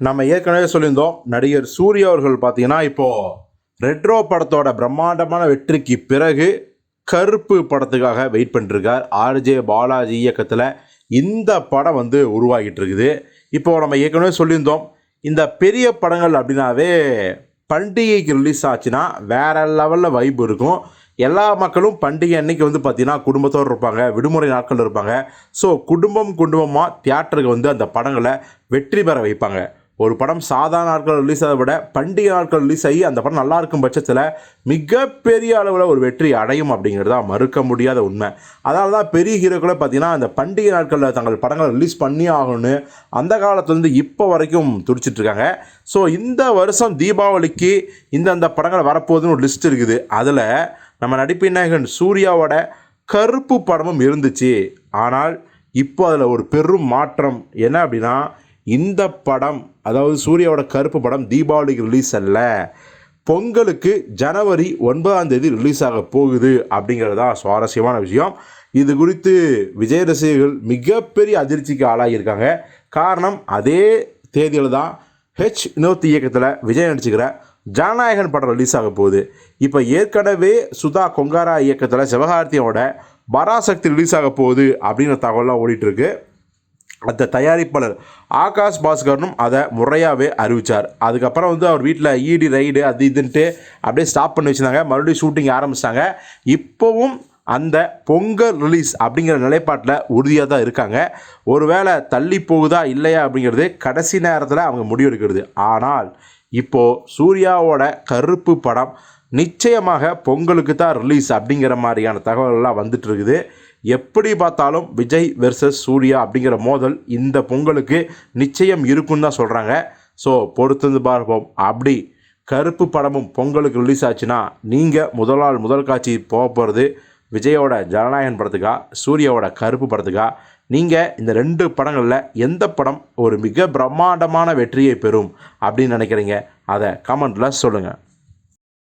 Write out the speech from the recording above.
நம்ம ஏற்கனவே சொல்லியிருந்தோம் நடிகர் சூர்யா அவர்கள் பார்த்தீங்கன்னா இப்போது ரெட்ரோ படத்தோட பிரம்மாண்டமான வெற்றிக்கு பிறகு கருப்பு படத்துக்காக வெயிட் பண்ணிருக்கார். ஆர்ஜே பாலாஜி இயக்கத்தில் இந்த படம் வந்து உருவாகிட்டு இருக்குது. இப்போது நம்ம ஏற்கனவே சொல்லியிருந்தோம் இந்த பெரிய படங்கள் அப்படின்னாவே பண்டிகைக்கு ரிலீஸ் ஆச்சுன்னா வேற லெவலில் வைப் இருக்கும். எல்லா மக்களும் பண்டிகை அன்னைக்கு வந்து பார்த்திங்கன்னா குடும்பத்தோடு இருப்பாங்க விடுமுறை நாட்கள் இருப்பாங்க. ஸோ குடும்பம் குடும்பமாக தியேட்டருக்கு வந்து அந்த படங்களை வெற்றி பெற வைப்பாங்க. ஒரு படம் சாதாரண நாட்கள் ரிலீஸ் ஆகிறத விட பண்டிகை நாட்கள் ரிலீஸ் ஆகி அந்த படம் நல்லா இருக்கும் பட்சத்தில் மிகப்பெரிய அளவில் ஒரு வெற்றி அடையும் அப்படிங்கிறது தான் மறுக்க முடியாத உண்மை. அதனால தான் பெரிய ஹீரோக்களை பார்த்தீங்கன்னா அந்த பண்டிகை நாட்களில் தங்கள் படங்களை ரிலீஸ் பண்ணி ஆகணும்னு அந்த காலத்துலேருந்து இப்போ வரைக்கும் துடிச்சிட்ருக்காங்க ஸோ இந்த வருஷம் தீபாவளிக்கு இந்தந்த படங்கள் வரப்போகுதுன்னு ஒரு லிஸ்ட் இருக்குது. அதில் நம்ம நடிப்பு நாயகன் சூர்யாவோட கருப்பு படமும் இருந்துச்சு. ஆனால் இப்போ அதில் ஒரு பெரும் மாற்றம். என்ன அப்படின்னா இந்த படம் அதாவது சூர்யாவோட கருப்பு படம் தீபாவளிக்கு ரிலீஸ் அல்ல. பொங்கலுக்கு ஜனவரி ஒன்பதாம் தேதி ரிலீஸ் ஆக போகுது அப்படிங்கிறது தான் சுவாரஸ்யமான விஷயம். இது குறித்து விஜய் ரசிகர்கள் மிகப்பெரிய அதிர்ச்சிக்கு ஆளாகியிருக்காங்க. காரணம் அதே தேதியில் தான் ஹெச் வினோத் இயக்கத்தில் விஜய் நடிச்சுக்கிற ஜனநாயகன் படம் ரிலீஸ் ஆக போகுது. இப்போ ஏற்கனவே சுதா கொங்காரா இயக்கத்தில் சிவகார்த்தியோட பராசக்தி ரிலீஸ் ஆக போகுது அப்படின்ற தகவலாம் ஓடிட்டுருக்கு அந்த தயாரிப்பாளர் ஆகாஷ் பாஸ்கரனும் அதை முறையாகவே அறிவித்தார் அதுக்கப்புறம் வந்து அவர் வீட்டில் ஈடி ரைடு அது இதுன்ட்டு அப்படியே ஸ்டாப் பண்ணி வச்சுருந்தாங்க. மறுபடியும் ஷூட்டிங் ஆரம்பிச்சிட்டாங்க. இப்போவும் அந்த பொங்கல் ரிலீஸ் அப்படிங்கிற நிலைப்பாட்டில் உறுதியாக தான் இருக்காங்க. ஒருவேளை தள்ளி போகுதா இல்லையா அப்படிங்கிறது கடைசி நேரத்தில் அவங்க முடிவெடுக்கிறது. ஆனால் இப்போது சூர்யாவோட கருப்பு படம் நிச்சயமாக பொங்கலுக்கு தான் ரிலீஸ் அப்படிங்கிற மாதிரியான தகவல்கள்லாம் வந்துட்டு இருக்குது எப்படி பார்த்தாலும் விஜய் வெர்சஸ் சூர்யா அப்படிங்கிற மோதல் இந்த பொங்கலுக்கு நிச்சயம் இருக்குன்னு தான் சொல்கிறாங்க ஸோ பொறுத்திருந்து பார்ப்போம். அப்படி கருப்பு படமும் பொங்கலுக்கு ரிலீஸ் ஆச்சுன்னா நீங்கள் முதல் நாள் முதல் காட்சி போக போகிறது விஜயோட ஜனநாயகன் படத்துக்கா சூர்யாவோட கருப்பு படத்துக்கா? நீங்கள் இந்த ரெண்டு படங்களில் எந்த படம் ஒரு மிக பிரம்மாண்டமான வெற்றியை பெறும் அப்படின்னு நினைக்கிறீங்க? அதை கமெண்ட்டில் சொல்லுங்கள்